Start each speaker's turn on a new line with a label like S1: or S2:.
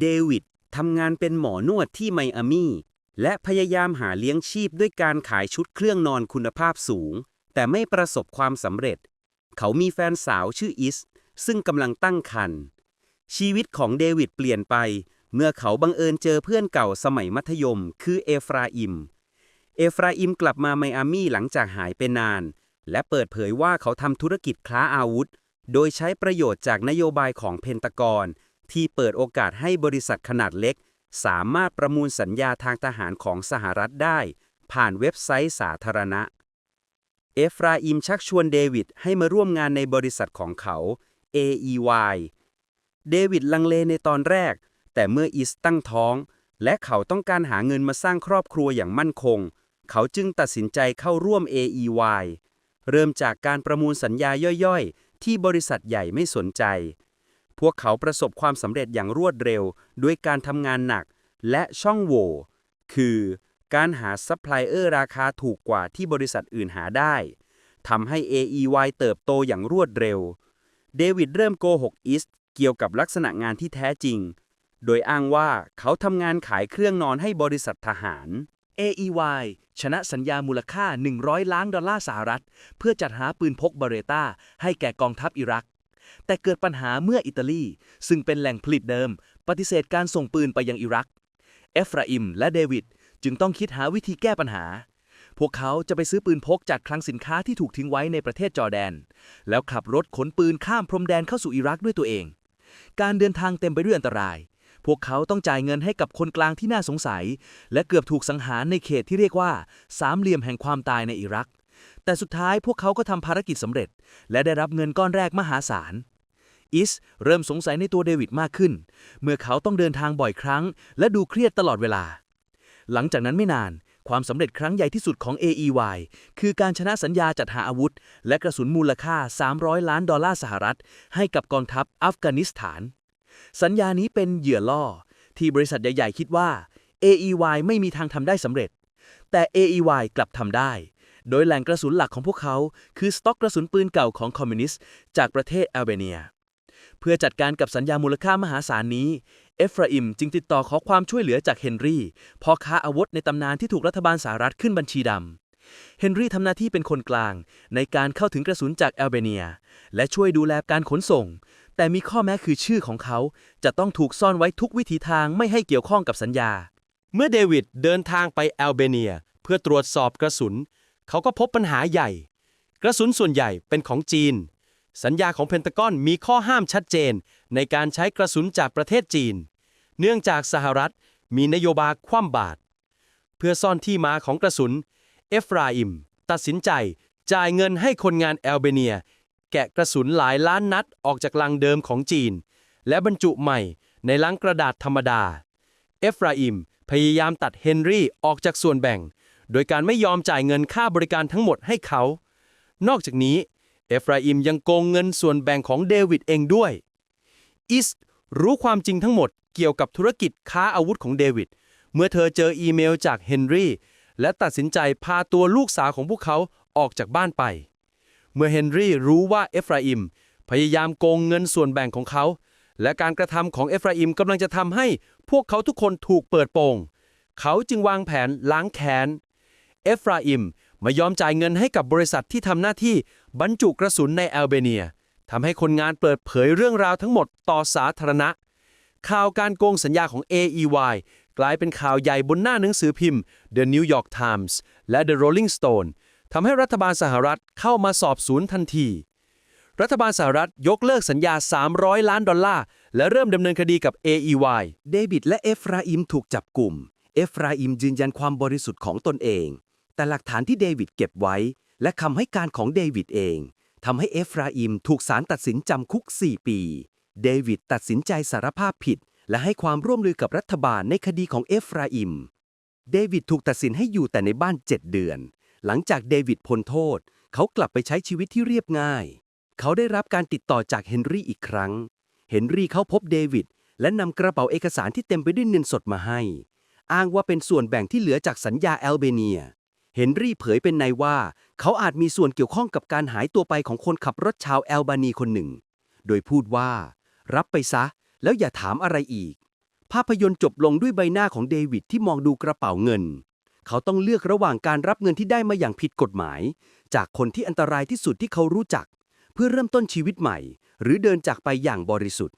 S1: เดวิดทำงานเป็นหมอนวดที่ไมอามี่และพยายามหาเลี้ยงชีพด้วยการขายชุดเครื่องนอนคุณภาพสูง แต่ไม่ประสบความสำเร็จ เขามีแฟนสาวชื่ออิส ซึ่งกำลังตั้งครรภ์ชีวิตของเดวิดเปลี่ยนไปเมื่อเขาบังเอิญเจอเพื่อนเก่าสมัยมัธยม คือเอฟราอิม เอฟราอิมกลับมาไมอามี่หลังจากหายไปนาน และเปิดเผยว่าเขาทำธุรกิจค้าอาวุธ โดยใช้ประโยชน์จากนโยบายของเพนตากอน ที่เปิดโอกาสให้บริษัทขนาดเล็ก สามารถประมูลสัญญาทางทหารของสหรัฐได้ ผ่านเว็บไซต์สาธารณะ เอฟราอิมชักชวนเดวิดให้มาร่วมงานในบริษัทของเขา AEY เดวิดลังเลในตอนแรก แต่เมื่ออิสตั้งท้อง และเขาต้องการหาเงินมาสร้างครอบครัวอย่างมั่นคง เขาจึงตัดสินใจเข้าร่วม AEY เริ่มจากการประมูลสัญญาย่อยๆ ที่บริษัทใหญ่ไม่สนใจ พวกเขาประสบความสำเร็จอย่างรวดเร็ว ด้วยการทำงานหนัก และช่องโหว่ คือการหาซัพพลายเออร์ราคาถูกกว่าที่บริษัทอื่นหาได้ทำให้ AEY เติบโตอย่างรวดเร็ว เดวิดเริ่มโกหกอิสเกี่ยวกับลักษณะงานที่แท้จริง โดยอ้างว่าเขาทำงานขายเครื่องนอนให้บริษัททหาร
S2: AEY ชนะสัญญามูลค่า 100 ล้านดอลลาร์สหรัฐ เพื่อจัดหาปืนพกบเรต้าให้แก่กองทัพอิรัก แต่เกิดปัญหาเมื่ออิตาลี ซึ่งเป็นแหล่งผลิตเดิม ปฏิเสธการส่งปืนไปยังอิรัก เอฟราอิมและเดวิดจึงต้องคิดหาวิธีแก้ปัญหา พวกเขาจะไปซื้อปืนพกจากคลังสินค้าที่ถูกทิ้งไว้ในประเทศจอร์แดน แล้วขับรถขนปืนข้ามพรมแดนเข้าสู่อิรักด้วยตัวเอง การเดินทางเต็มไปด้วยอันตราย พวกเขาต้องจ่ายเงินให้กับคนกลางที่น่าสงสัย และเกือบถูกสังหารในเขตที่เรียกว่า สามเหลี่ยมแห่งความตายในอิรัก แต่สุดท้ายพวกเขาก็ทำภารกิจสำเร็จ และได้รับเงินก้อนแรกมหาศาลอิสเริ่มสงสัยในตัวเดวิดมากขึ้น เมื่อเขาต้องเดินทางบ่อยครั้ง และดูเครียดตลอดเวลา หลังจากนั้นไม่นาน ความสำเร็จครั้งใหญ่ที่สุดของ AEY คือการชนะสัญญาจัดหาอาวุธ และกระสุนมูลค่า 300 ล้านดอลลาร์สหรัฐ ให้กับกองทัพอัฟกานิสถาน สัญญานี้เป็นเหยื่อล่อ ที่บริษัทใหญ่ ๆ คิดว่า AEY ไม่มีทางทำได้สำเร็จ แต่ AEY กลับทำได้ โดยแหล่งกระสุนหลักของพวกเขา คือสต็อกกระสุนปืนเก่าของคอมมิวนิสต์จากประเทศแอลเบเนีย เพื่อจัดการกับสัญญามูลค่ามหาศาลนี้ เอฟราอิมจึงติดต่อขอความช่วยเหลือจากเฮนรี่พ่อค้าอาวุธในตำนานที่ถูกรัฐบาลสหรัฐขึ้นบัญชีดำเฮนรี่ทำหน้าที่เป็นคนกลาง ในการเข้าถึงกระสุนจากแอลเบเนีย และช่วยดูแลการขนส่ง แต่มีข้อแม้คือชื่อของเขา จะต้องถูกซ่อนไว้ทุกวิถีทางไม่ให้เกี่ยวข้องกับสัญญา
S3: เมื่อเดวิดเดินทางไปแอลเบเนีย เพื่อตรวจสอบกระสุน เขาก็พบปัญหาใหญ่ กระสุนส่วนใหญ่เป็นของจีน สัญญาของเพนตากอนมีข้อห้ามชัดเจน ในการใช้กระสุนจากประเทศจีน เนื่องจากสหรัฐมีนโยบายคว่ำบาตรเพื่อซ่อนที่มาของกระสุน เอฟราอิม ตัดสินใจจ่ายเงินให้คนงานแอลเบเนีย แกะกระสุนหลายล้านนัดออกจากลังเดิมของจีน และบรรจุใหม่ในลังกระดาษธรรมดา เอฟราอิมพยายามตัดเฮนรี่ออกจากส่วนแบ่ง โดยการไม่ยอมจ่ายเงินค่าบริการทั้งหมดให้เขา นอกจากนี้ เอฟราอิมยังโกงเงินส่วนแบ่งของเดวิดเองด้วย อิสรู้ความจริงทั้งหมดเกี่ยวกับธุรกิจค้าอาวุธของเดวิด เมื่อเธอเจออีเมลจากเฮนรี่และตัดสินใจพาตัวลูกสาวของพวกเขาออกจากบ้านไป เมื่อเฮนรี่รู้ว่าเอฟราอิมพยายามโกงเงินส่วนแบ่งของเขา และการกระทำของเอฟราอิมกำลังจะทำให้พวกเขาทุกคนถูกเปิดโปง เขาจึงวางแผนล้างแค้น เอฟราอิมไม่ยอมจ่ายเงินให้กับบริษัทที่ทำหน้าที่บรรจุกระสุนในแอลเบเนียทำให้คนงานเปิดเผยเรื่องราวทั้งหมดต่อสาธารณะ ข่าวการโกงสัญญาของ AEY กลายเป็นข่าวใหญ่บนหน้าหนังสือพิมพ์ The New York Times และ The Rolling Stone ทำให้รัฐบาลสหรัฐเข้ามาสอบสวนทันที รัฐบาลสหรัฐยกเลิกสัญญา 300 ล้านดอลลาร์ และเริ่มดำเนินคดีกับ AEY
S4: เดวิดและเอฟราอิมถูกจับกลุ่ม เอฟราอิมยืนยันความบริสุทธิ์ของตนเอง แต่หลักฐานที่เดวิดเก็บไว้ และคำให้การของเดวิดเองทำให้เอฟราอิมถูกศาลตัดสินจำคุก 4 ปี เดวิดตัดสินใจสารภาพผิด และให้ความร่วมมือกับรัฐบาลในคดีของเอฟราอิม เดวิดถูกตัดสินให้อยู่แต่ในบ้าน 7 เดือน หลังจากเดวิดพ้นโทษ เขากลับไปใช้ชีวิตที่เรียบง่าย เขาได้รับการติดต่อจากเฮนรี่อีกครั้ง เฮนรี่เข้าพบเดวิดและนำกระเป๋าเอกสารที่เต็มไปด้วยเงินสดมาให้ อ้างว่าเป็นส่วนแบ่งที่เหลือจากสัญญาแอลเบเนีย เฮนรี่เผยเป็นในว่า เขาอาจมีส่วนเกี่ยวข้องกับการหายตัวไปของคนขับรถชาวแอลบานีคนหนึ่ง โดยพูดว่า รับไปซะ แล้วอย่าถามอะไรอีกภภาพยนตร์จบลงด้วยใบหน้าของเดวิดที่มองดูกระเป๋าเงิน เขาต้องเลือกระหว่างการรับเงินที่ได้มาอย่างผิดกฎหมาย จากคนที่อันตรายที่สุดที่เขารู้จัก เพื่อเริ่มต้นชีวิตใหม่ หรือเดินจากไปอย่างบริสุทธิ์